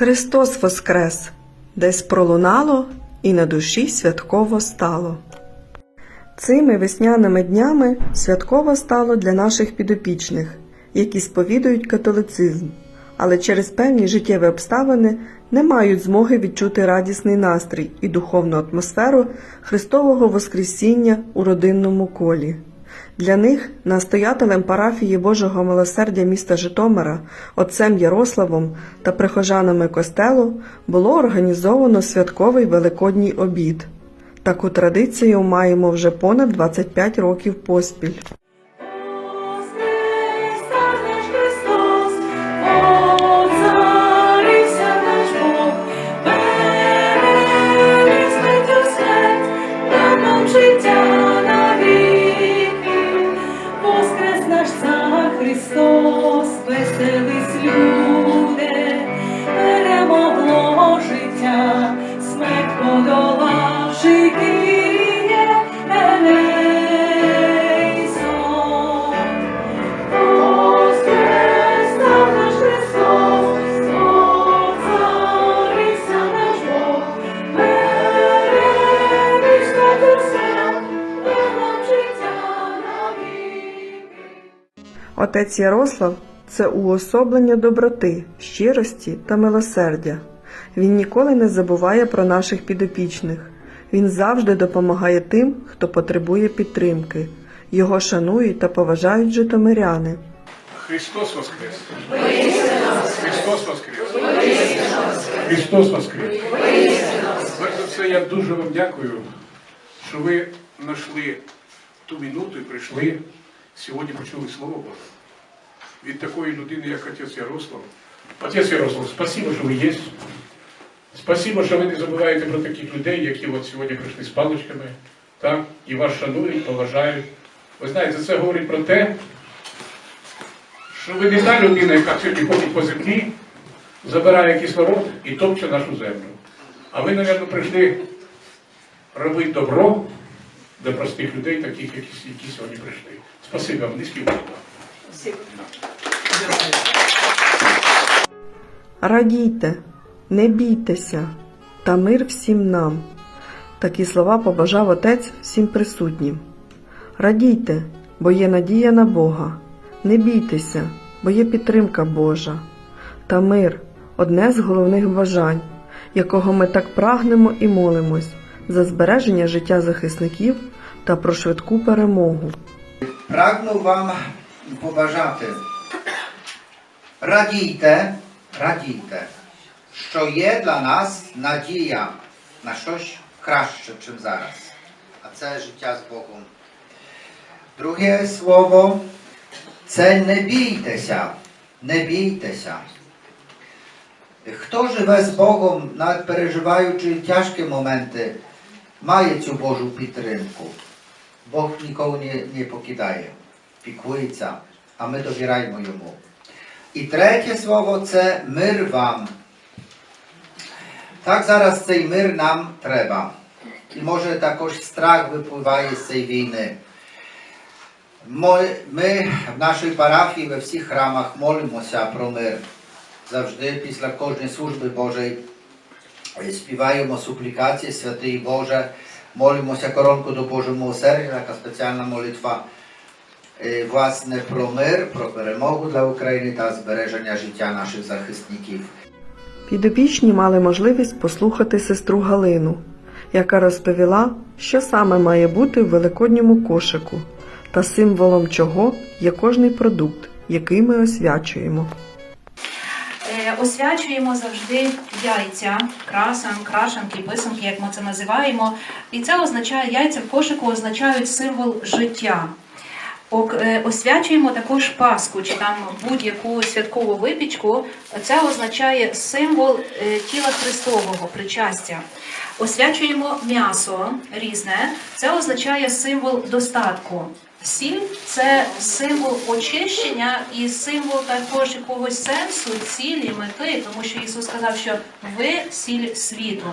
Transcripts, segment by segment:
Христос Воскрес! Десь пролунало і на душі святково стало. Цими весняними днями святково стало для наших підопічних, які сповідують католицизм, але через певні життєві обставини не мають змоги відчути радісний настрій і духовну атмосферу Христового Воскресіння у родинному колі. Для них настоятелем парафії Божого милосердя міста Житомира, отцем Ярославом та прихожанами костелу було організовано святковий великодній обід. Таку традицію маємо вже понад 25 років поспіль. Отець Ярослав це уособлення доброти, щирості та милосердя. Він ніколи не забуває про наших підопічних. Він завжди допомагає тим, хто потребує підтримки. Його шанують та поважають житомиряни. Христос воскрес! Христос воскрес! Христос воскрес! Перш за все, я дуже вам дякую, що ви знайшли ту минуту і прийшли сьогодні почули Слово Боже. Від такої людини, як отець Ярослав. Отець Ярослав, спасибо, що ви є. Спасибо, що ви не забуваєте про таких людей, які от сьогодні прийшли з паличками, так? і вас шанують, поважають. Ви знаєте, це говорить про те, що ви не та людина, яка сьогодні ходить по землі, забирає кислород і топче нашу землю. А ви, мабуть, прийшли робити добро для простих людей, таких, які, сьогодні прийшли. Спасибо вам, низький уклон. Радійте, не бійтеся, та мир всім нам. Такі слова побажав отець всім присутнім. Радійте, бо є надія на Бога. Не бійтеся, бо є підтримка Божа. Та мир одне з головних бажань, якого ми так прагнемо і молимось за збереження життя захисників та про швидку перемогу. Прагну вам побажати. Радійте, радійте, що є для нас надія на щось краще, ніж зараз. А це життя з Богом. Друге слово це не бійтеся, не бійтеся. Хто живе з Богом, навіть переживаючи тяжкі моменти, має цю Божу підтримку. Бог нікого не, не покидає, піклується, а ми довіряємо йому. І третє слово це мир вам. Так зараз цей мир нам треба. І може також страх випливає з цієї війни. Ми, ми в нашій парафії во всіх храмах молимося про мир. Завжди після кожної служби Божої співаємо суплікації, святий Боже, молимося коронку до Божого милосердя, така спеціальна молитва власне про мир, про перемогу для України та збереження життя наших захисників. Підопічні мали можливість послухати сестру Галину, яка розповіла, що саме має бути в великодньому кошику та символом чого є кожний продукт, який ми освячуємо. Е, Освячуємо завжди яйця, красан, крашанки, писанки, як ми це називаємо. І це означає, яйця в кошику означають символ життя. Е, Освячуємо також Пасху чи там будь-яку святкову випічку. Це означає символ е, тіла Христового, причастя. Освячуємо м'ясо різне, це означає символ достатку. Сіль це символ очищення і символ також якогось сенсу, цілі, мети, тому що Ісус сказав, що ви сіль світу.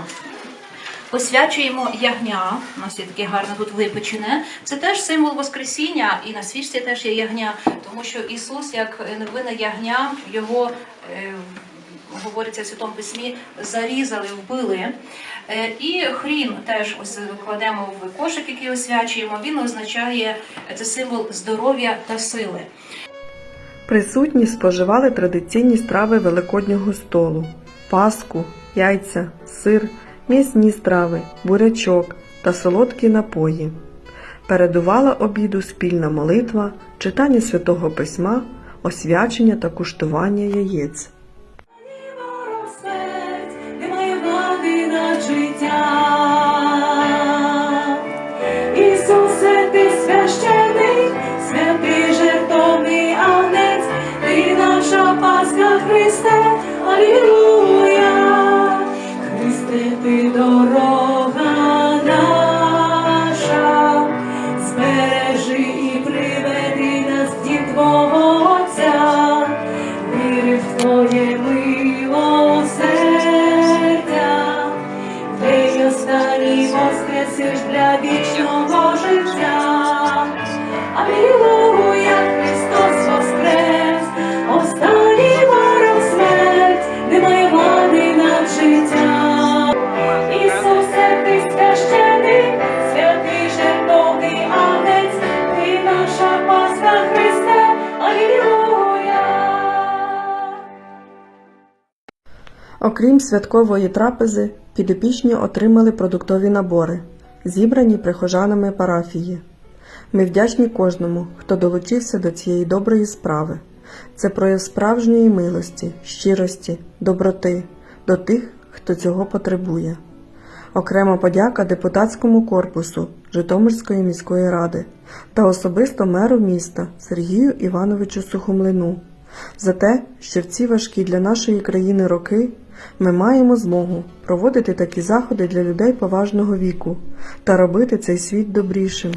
Посвячуємо ягня, у нас є таке гарне тут випечене. Це теж символ Воскресіння, і на свічці теж є ягня, тому що Ісус, як невинне ягня, його е, говориться в Святому Письмі, зарізали, вбили. Е, І хрін теж ось кладемо в кошик, який освячуємо. Він означає це символ здоров'я та сили. Присутні споживали традиційні страви Великоднього столу: паску, яйця, сир, м'ясні страви, бурячок та солодкі напої. Передувала обіду спільна молитва, читання святого письма, освячення та куштування яєць. життя. Твоє милосердя, Окрім святкової трапези, підопічні отримали продуктові набори, зібрані прихожанами парафії. Ми вдячні кожному, хто долучився до цієї доброї справи. Це прояв справжньої милості, щирості, доброти до тих, хто цього потребує. Окрема подяка депутатському корпусу Житомирської міської ради та особисто меру міста Сергію Івановичу Сухомлину за те, що в ці важкі для нашої країни роки ми маємо змогу проводити такі заходи для людей поважного віку та робити цей світ добрішим.